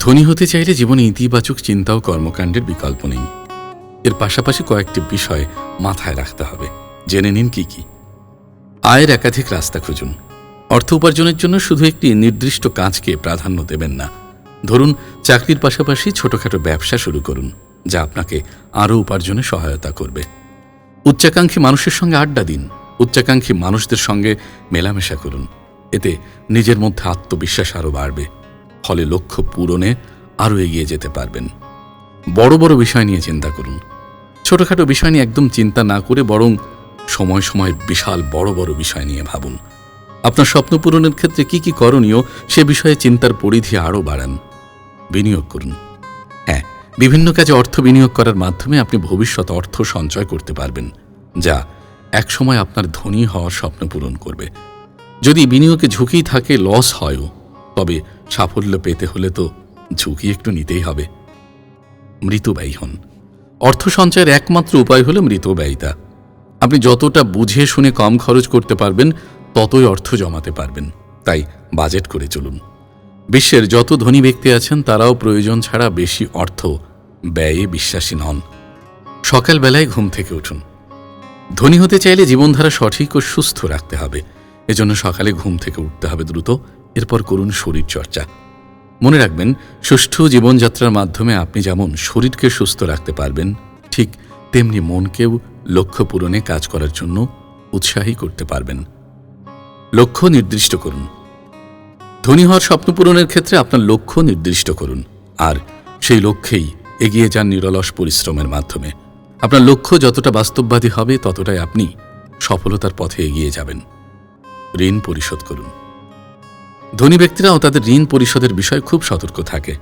ধনী হতে চাইলে জীবনে ইতিবাচক চিন্তা ও কর্মকাণ্ডের বিকল্প নেই। এর পাশাপাশি কয়েকটি বিষয় মাথায় রাখতে হবে। জেনে নিন কি কি। আয়ের একাধিক রাস্তা খুঁজুন। অর্থ উপার্জনের জন্য শুধু একটি নির্দিষ্ট কাজকে প্রাধান্য দেবেন না। ধরুন, চাকরির পাশাপাশি ছোটখাটো ব্যবসা শুরু করুন, যা আপনাকে আরও উপার্জনে সহায়তা করবে। উচ্চাকাঙ্ক্ষী মানুষের সঙ্গে আড্ডা দিন। উচ্চাকাঙ্ক্ষী মানুষদের সঙ্গে মেলামেশা করুন। এতে নিজের মধ্যে আত্মবিশ্বাস আরও বাড়বে। ফলে লক্ষ্য পূরণে আরও এগিয়ে যেতে পারবেন। বড় বড় বিষয় নিয়ে চিন্তা করুন। ছোটখাটো বিষয় নিয়ে একদম চিন্তা না করে বরং সময় সময় বিশাল বড় বড় বিষয় নিয়ে ভাবুন। আপনার স্বপ্ন পূরণের ক্ষেত্রে কি কি করণীয় সে বিষয়ে চিন্তার পরিধি আরও বাড়ান। বিনিয়োগ করুন। হ্যাঁ বিভিন্ন কাজে অর্থ বিনিয়োগ করার মাধ্যমে আপনি ভবিষ্যৎ অর্থ সঞ্চয় করতে পারবেন। যা একসময় আপনার ধনী হওয়ার স্বপ্ন পূরণ করবে। যদি বিনিয়োগে ঝুঁকি থাকে, লস হয়ও। তবে সাফল্য পেতে হলে তো ঝুঁকি একটু নিতেই হবে। মৃতব্যয়ী হন। অর্থ সঞ্চয়ের একমাত্র উপায় হলো মৃতব্যয়িতা। আপনি যতটা বুঝে শুনে কম খরচ করতে পারবেন, ততই অর্থ জমাতে পারবেন। তাই বাজেট করে চলুন। বিশ্বের যত ধনী ব্যক্তি আছেন, তারাও প্রয়োজন ছাড়া বেশি অর্থ ব্যয়ে বিশ্বাসী নন। সকালবেলায় ঘুম থেকে উঠুন। ধনী হতে চাইলে জীবনধারা সঠিক ও সুস্থ রাখতে হবে। এজন্য সকালে ঘুম থেকে উঠতে হবে দ্রুত। এরপর করুন শরীর চর্চা মনে রাখবেন, সুষ্ঠু জীবনযাত্রার মাধ্যমে আপনি যেমন শরীরকে সুস্থ রাখতে পারবেন, ঠিক তেমনি মনকেও লক্ষ্য পূরণে কাজ করার জন্য উৎসাহী করতে পারবেন। লক্ষ্য নির্দিষ্ট করুন। ধনী হওয়ার স্বপ্ন পূরণের ক্ষেত্রে আপনার লক্ষ্য নির্দিষ্ট করুন, আর সেই লক্ষ্যেই এগিয়ে যান নিরলস পরিশ্রমের মাধ্যমে। আপনার লক্ষ্য যতটা বাস্তববাদী হবে, ততটাই আপনি সফলতার পথে এগিয়ে যাবেন। ঋণ পরিশোধ করুন। ধনী ব্যক্তিরাও তাদের ঋণ পরিশোধের বিষয়ে খুব সতর্ক থাকে।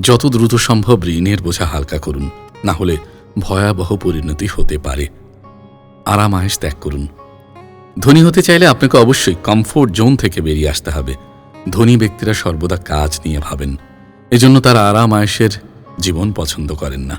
যত দ্রুত সম্ভব ঋণের বোঝা হালকা করুন, না হলে ভয়াবহ পরিণতি হতে পারে। আরাম আয়েস ত্যাগ করুন। ধনী হতে চাইলে আপনাকে অবশ্যই কমফোর্ট জোন থেকে বেরিয়ে আসতে হবে। ধনী ব্যক্তিরা সর্বদা কাজ নিয়ে ভাবেন। এজন্য তারা আরাম আয়েসের জীবন পছন্দ করেন না।